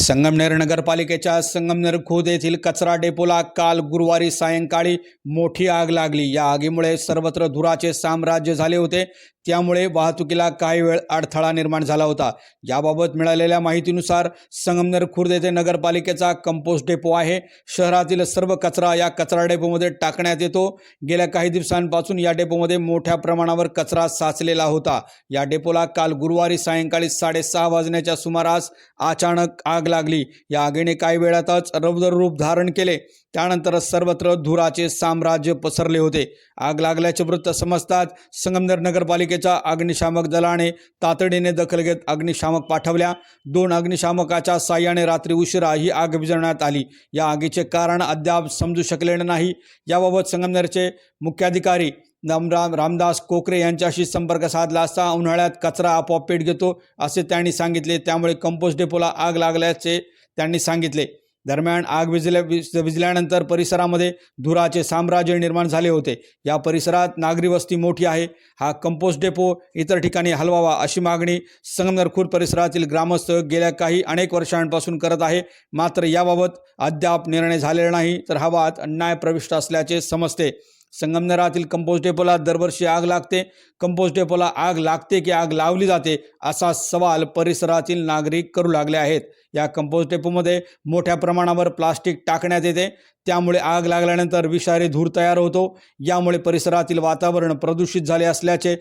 संगमनेर नगरपालिकेच्या संगमनेर खुर्द येथील कचरा डेपोला काल गुरुवारी सायंकाळी मोठी आग लागली. या आगीमुळे सर्वत्र धुराचे साम्राज्य झाले होते. त्यामुळे वाहतुकीला काही वेळ अडथळा निर्माण झाला होता. याबाबत मिळालेल्या माहितीनुसार संगमनेर खुर्द येथे नगरपालिकेचा कंपोस्ट डेपो आहे. शहरातील सर्व कचरा या कचरा डेपोमध्ये टाकण्यात येतो. गेल्या काही दिवसांपासून या डेपोमध्ये मोठ्या प्रमाणावर कचरा साचलेला होता. या डेपोला काल गुरुवारी सायंकाळी साडेसहा वाजण्याच्या सुमारास अचानक आग लागली. या आगीने काही वेळातच रौद्र रूप धारण केले. त्यानंतर सर्वत्र धुराचे साम्राज्य पसरले होते. आग लागल्याचे वृत्त समजताच संगमनेर नगरपालिकेच्या अग्निशामक दलाने तातडीने दखल घेत अग्निशामक पाठवल्या. दोन अग्निशामकाच्या साह्याने रात्री उशिरा ही आग विझवण्यात आली. या आगीचे कारण अद्याप समजू शकले नाही. याबाबत संगमनेरचे मुख्याधिकारी रामराम रामदास कोकरे यांच्याशी संपर्क साधला असता उन्हाळ्यात कचरा आपोआप पेट घेतो असे त्यांनी सांगितले. त्यामुळे कंपोस्ट डेपोला आग लागल्याचे त्यांनी सांगितले. दरम्यान आग विझल्या विजल्यानंतर परिसरामध्ये धुराचे साम्राज्य निर्माण झाले होते. या परिसरात नागरी वस्ती मोठी आहे. हा कंपोस्ट डेपो इतर ठिकाणी हलवावा अशी मागणी संगमनेर खुर्द परिसरातील ग्रामस्थ गेल्या काही अनेक वर्षांपासून करत आहे. मात्र याबाबत अद्याप निर्णय झालेला नाही तर हा वाद अन्याय प्रविष्ट असल्याचे समजते. संगमनेरातील कंपोस्ट डेपोला दरवर्षी आग लागते. कंपोस्ट डेपोला आग लागते की आग लावली जाते असा सवाल परिसरातील नागरिक करू लागले आहेत. या कंपोस्ट डेपोमध्ये मोठ्या प्रमाणावर प्लास्टिक टाकण्यात येते. त्यामुळे आग लागल्यानंतर विषारी धूर तयार होतो. यामुळे परिसरातील वातावरण प्रदूषित झाले असल्याचे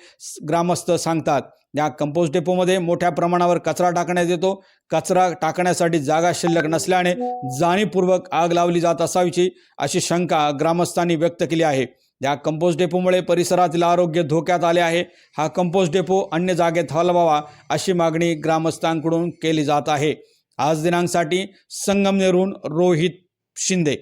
ग्रामस्थ सांगतात. या कंपोस्ट डेपोमध्ये मोठ्या प्रमाणावर कचरा टाकण्यात येतो. कचरा टाकण्यासाठी जागा शिल्लक नसल्याने जाणीवपूर्वक आग लावली जात असावीची अशी शंका ग्रामस्थांनी व्यक्त केली आहे. या कंपोस्ट डेपोमुळे परिसरातील आरोग्य धोक्यात आले आहे. हा कंपोस्ट डेपो अन्य जागेत हलवावा अशी मागणी ग्रामस्थांकडून केली जात आहे. आज दिनांकसाठी संगमनेरहून रोहित शिंदे.